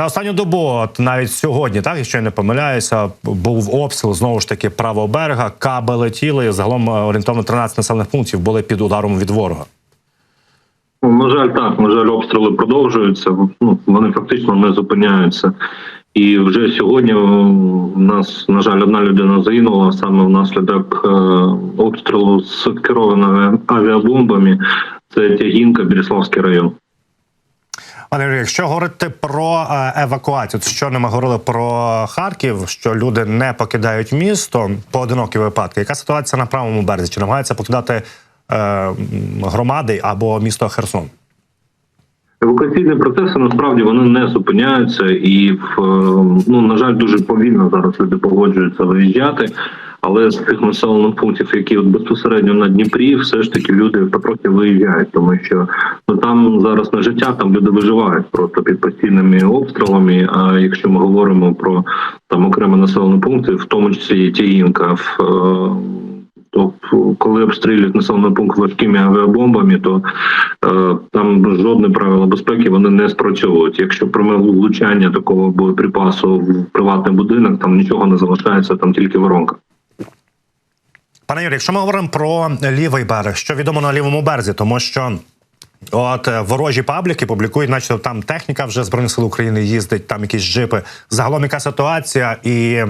За останню добу, от навіть сьогодні, так якщо я не помиляюся, був обстріл знову ж таки правого берега, каби летіли. Загалом е, орієнтовно 13 населених пунктів були під ударом від ворога. Ну, На жаль, так. На жаль, обстріли продовжуються. Ну вони фактично не зупиняються. І вже сьогодні у нас, на жаль, одна людина загинула саме внаслідок е, обстрілу з керованими авіабомбами. Це Тягінка, Біріславський район. Пане якщо говорити про е, евакуацію, що ми говорили про Харків, що люди не покидають місто, поодинокі випадки. Яка ситуація на правому березі? Чи намагаються покидати е, громади або місто Херсон? Евакуаційні процеси насправді вони не зупиняються, і в е, ну на жаль, дуже повільно зараз люди погоджуються виїжджати. Але з тих населених пунктів, які от безпосередньо на Дніпрі, все ж таки люди потрохи виїжджають, тому що ну там зараз не життя, там люди виживають просто під постійними обстрілами. А якщо ми говоримо про там окремі населені пункти, в тому числі і Тіїнка, в е, то коли обстрілюють населений пункт важкими авіабомбами, то е, там жодне правило безпеки вони не спрацьовують. Якщо пряме влучання такого боєприпасу в приватний будинок, там нічого не залишається, там тільки воронка. Пане Юрій, якщо ми говоримо про лівий берег, що відомо на лівому березі, тому що от е, ворожі пабліки публікують, наче там техніка вже збройних сил України їздить, там якісь джипи. Загалом яка ситуація, і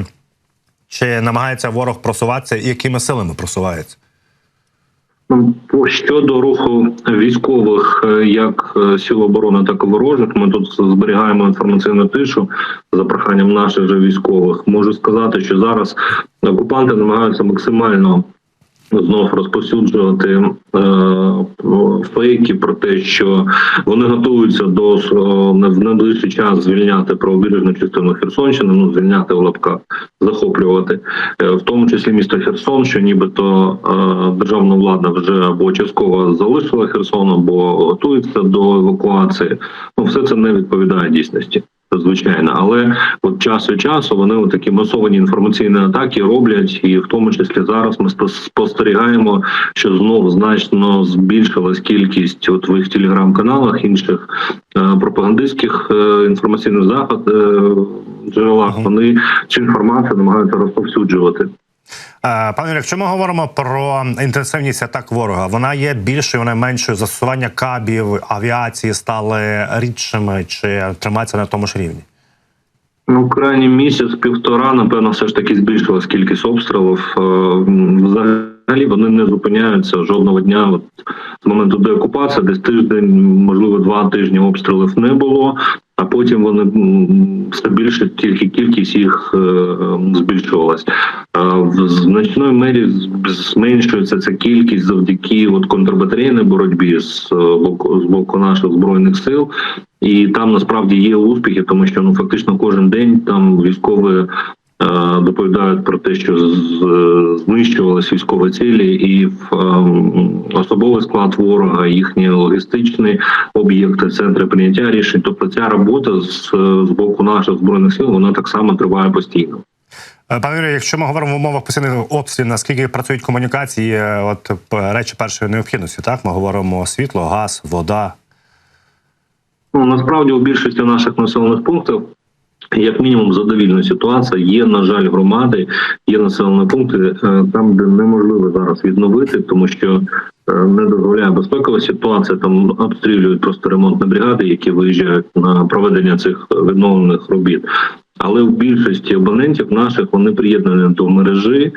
чи намагається ворог просуватися, і якими силами просувається? Щодо руху військових, е, як е, сил оборони, так і ворожих, ми тут зберігаємо інформаційну тишу за проханням наших же військових. Можу сказати, що зараз окупанти намагаються максимально знов розповсюджувати е, фейки про те, що вони готуються до в найближчий час звільняти правобережну частину Херсонщини, ну звільняти в лапках, захоплювати, Е, в тому числі місто Херсон, що нібито е, державна влада вже або частково залишила Херсон, або готується до евакуації. Ну все це не відповідає дійсності. Звичайно, але от час від часу вони от такі масовані інформаційні атаки роблять, і в тому числі зараз ми спос- спостерігаємо, що знов значно збільшилась кількість от в їх телеграм-каналах інших е, пропагандистських е, інформаційних заход е, джерелах. Вони цю інформацію намагаються розповсюджувати. Е, Пане якщо ми говоримо про інтенсивність атак ворога, вона є більшою, вона меншою. Застосування кабів, авіації стали рідшими чи тримаються на тому ж рівні? Ну, крайній місяць, півтора, напевно, все ж таки збільшилась кількість обстрілів. Е, Взагалі вони не зупиняються жодного дня. От з моменту деокупації, десь тиждень, можливо, два тижні обстрілів не було. А потім вони все більше, тільки кількість їх е, збільшувалась. В значної мері зменшується ця кількість завдяки от контрбатарейній боротьбі з е, боку з боку наших збройних сил. І там насправді є успіхи, тому що ну фактично кожен день там військові доповідають про те, що знищувалися військові цілі, і в ем, особовий склад ворога, їхні логістичні об'єкти, центри прийняття рішень. Тобто ця робота з, з боку наших збройних сил вона так само триває постійно. Е, Пане Юрію, якщо ми говоримо в умовах постійних обстрілів, наскільки працюють комунікації, е, от речі першої необхідності, так ми говоримо світло, газ, вода. Ну насправді у більшості наших населених пунктів. Як мінімум задовільна ситуація. Є, на жаль, громади, є населені пункти е, там, де неможливо зараз відновити, тому що е, не дозволяє безпекова ситуація. Там обстрілюють просто ремонтні бригади, які виїжджають на проведення цих відновлених робіт. Але в більшості абонентів наших вони приєднані до мережі.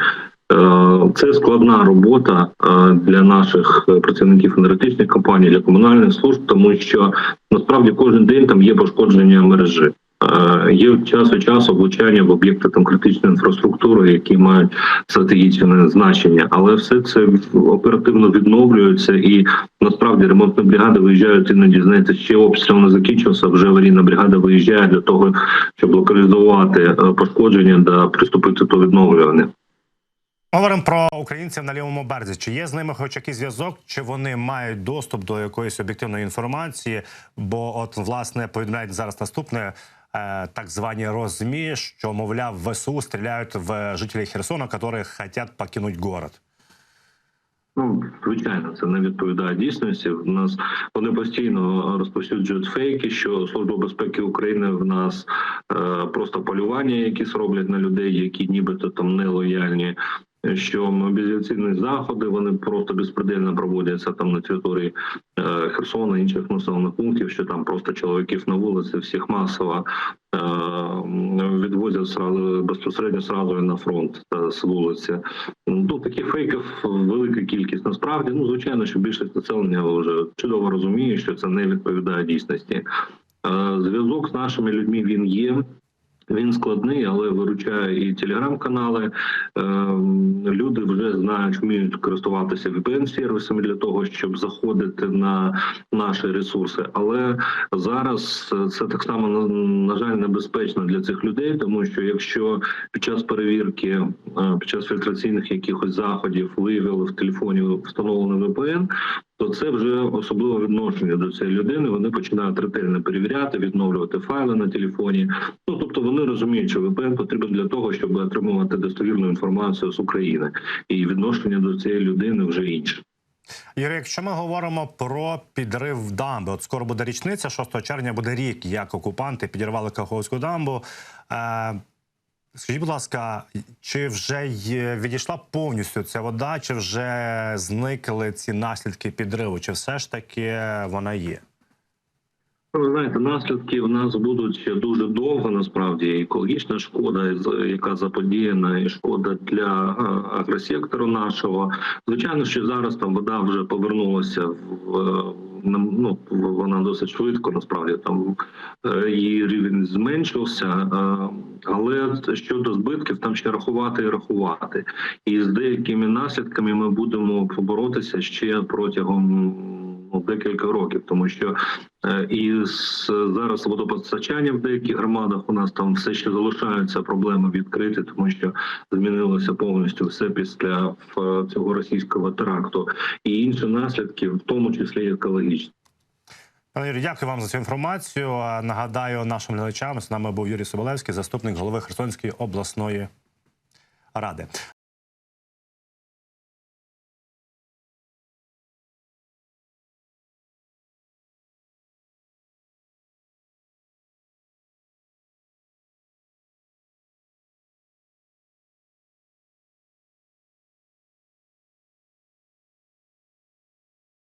Е, Це складна робота для наших працівників енергетичних компаній, для комунальних служб, тому що насправді кожен день там є пошкодження мережі. Е, Є час від часу влучання в об'єкти там критичної інфраструктури, які мають стратегічне значення, але все це оперативно відновлюється, і насправді ремонтні бригади виїжджають іноді. Знаєте, ще обстріл не закінчився. Вже аварійна бригада виїжджає для того, щоб локалізувати е, пошкодження та приступити до відновлювання. Говоримо про українців на лівому березі. Чи є з ними хоч якийсь зв'язок, чи вони мають доступ до якоїсь об'єктивної інформації? Бо, от власне, повідомляють зараз наступне так звані розмі, що мовляв ВСУ стріляють в жителів Херсона, які хочуть покинути город. Ну, звичайно, це не відповідає дійсності. В нас вони постійно розповсюджують фейки, що Служба безпеки України в нас е, просто полювання, якісь роблять на людей, які нібито там нелояльні. Що мобілізаційні заходи вони просто безпредельно проводяться там на території е, Херсона, інших населених пунктів, що там просто чоловіків на вулиці всіх масово е, відвозять сразу безпосередньо сразу на фронт е, з вулиці. Ну таких фейків велика кількість. Насправді, ну звичайно, що більшість населення вже чудово розуміє, що це не відповідає дійсності. Зв'язок з нашими людьми він є. Він складний, але виручає і телеграм-канали. Ем, Люди вже знають, вміють користуватися VPN-сервісами для того, щоб заходити на наші ресурси. Але зараз е, це так само на, жаль небезпечно для цих людей, тому що якщо під час перевірки, е, під час фільтраційних якихось заходів виявили в телефоні встановлений VPN, то це вже особливе відношення до цієї людини. Вони починають ретельно перевіряти, відновлювати файли на телефоні. Ну тобто вони розуміють, що VPN потрібен для того, щоб отримувати достовірну інформацію з України, і відношення до цієї людини вже інше. Юрій, якщо ми говоримо про підрив дамби, от скоро буде річниця, 6 червня буде рік, як окупанти підірвали Каховську дамбу. Скажіть, будь ласка, чи вже відійшла повністю ця вода, чи вже зникли ці наслідки підриву, чи все ж таки вона є? Ну, Ви знаєте, наслідки в нас будуть ще дуже довго. Насправді екологічна шкода, яка заподіяна, і шкода для агросектору нашого. Звичайно, що зараз там вода вже повернулася в е, ну вона досить швидко. Насправді там е, її рівень зменшився. е, Але щодо збитків, там ще рахувати і рахувати. І з деякими наслідками ми будемо поборотися ще протягом ну, декілька років, тому що І з зараз водопостачання в деяких громадах у нас там все ще залишаються проблеми відкриті, тому що змінилося повністю все після е, цього російського теракту, і інші наслідки, в тому числі екологічні. Пане Юрій, дякую вам за цю інформацію. Нагадаю нашим глядачам, з нами був Юрій Соболевський, заступник голови Херсонської обласної ради.